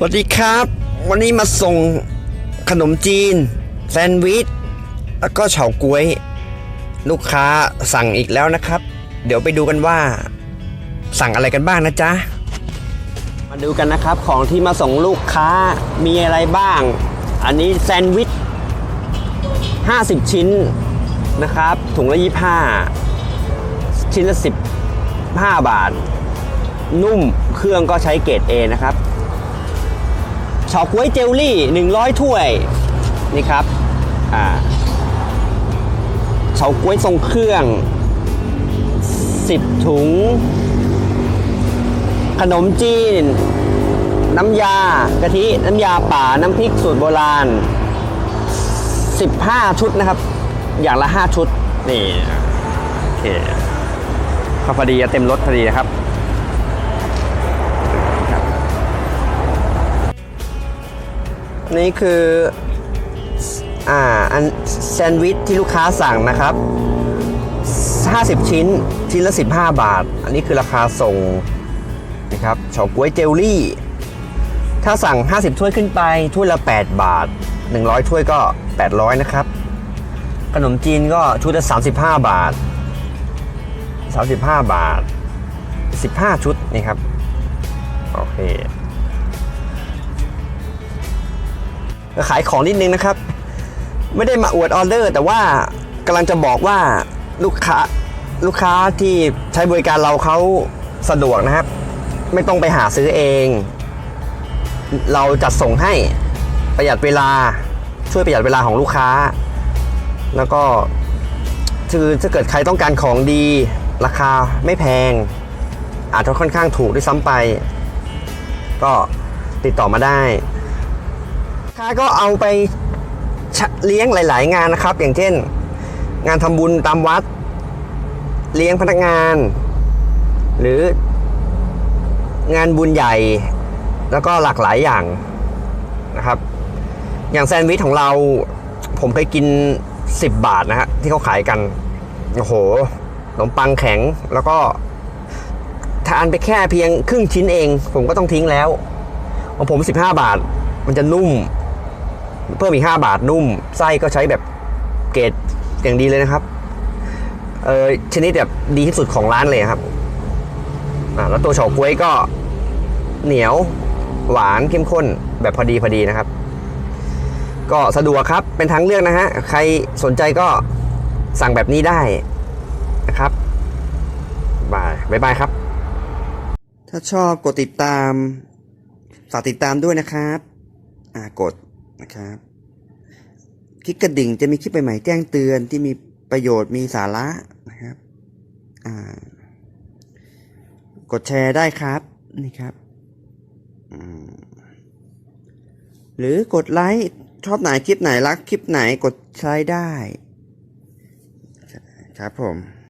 สวัสดีครับ วันนี้มาส่งขนมจีน แซนด์วิช แล้วก็เฉาก๊วย ลูกค้าสั่งอีกแล้วนะครับ เดี๋ยวไปดูกันว่า สั่งอะไรกันบ้างนะจ๊ะ มาดูกันนะครับของที่มาส่งลูกค้ามีอะไรบ้าง อันนี้แซนด์วิช 50 ชิ้นนะครับ ถุงละ 25 ชิ้นละ 15 บาท นุ่มเครื่องก็ใช้เกรด A นะครับ เฉาก๊วยเจลลี่ 100 ถ้วยนี่ครับอ่าเฉาก๊วยทรงเครื่อง 10 ถุง ขนมจีน น้ำยากะทิ น้ำยาป่า น้ำพริกสูตรโบราณ 15 ชุดนะครับ อย่างละ 5 ชุด นี่ โอเคพอดีเต็มรถพอดีนะครับ นี่คืออ่าอันแซนด์วิชที่ลูกค้าสั่งนะครับ 50 ชิ้น ชิ้นละ 15 บาท อันนี้คือราคาส่งนะครับเฉาก๊วยเจลลี่ ถ้าสั่ง 50 ถ้วยขึ้นไป ถ้วยละ 8 บาท 100 ถ้วยก็ 800 นะครับ ขนมจีนก็ชุดละ 35 บาท 35 บาท 15 ชุดนี่ครับ โอเค ก็ขายของนิดนึงนะครับ ไม่ได้มาอวดออเดอร์ แต่ว่ากำลังจะบอกว่าลูกค้าลูกค้าที่ใช้บริการเราเขาสะดวกนะครับ ไม่ต้องไปหาซื้อเอง เราจัดส่งให้ประหยัดเวลาช่วยประหยัดเวลาของลูกค้า แล้วก็คือถ้าเกิดใครต้องการของดี ราคาไม่แพง อาจจะค่อนข้างถูกด้วยซ้ำไป ก็ติดต่อมาได้ ค้าก็เอาไปเลี้ยงหลาย ๆ งานนะครับ อย่างเช่น งานทำบุญตามวัด เลี้ยงพนักงาน หรืองานบุญใหญ่ แล้วก็หลากหลายอย่างนะครับ อย่างแซนด์วิชของเราผมเคยกิน 10 บาทนะฮะที่เขาขายกันโอ้โหขนมปังแข็งแล้วก็ทานไปแค่เพียงครึ่งชิ้นเอง ผมก็ต้องทิ้งแล้วของผม 15 บาท มันจะนุ่ม เพิ่มอีก 5 บาทนุ่ม ไส้ก็ใช้แบบเกรดอย่างดีเลยนะครับ เออชนิดแบบดีที่สุดของร้านเลยครับ อ่าแล้วตัวเฉาก๊วยก็เหนียวหวานเข้มข้นแบบพอดีพอดีนะครับ ก็สะดวกครับเป็นทางเลือกนะฮะ ใครสนใจก็สั่งแบบนี้ได้นะครับบายบายบายครับ ถ้าชอบกดติดตาม ฝากติดตามด้วยนะครับ อ่ากดนะครับ ลิกกระดิ่งจะมีคลิปใหม่ๆแจ้งเตือนที่มีประโยชน์มีสาระนะครับกดแชร์ได้ครับนี่ครับ หรือกดไลค์ชอบไหนคลิปไหนรักคลิปไหนกดใช้ได้ ครับผม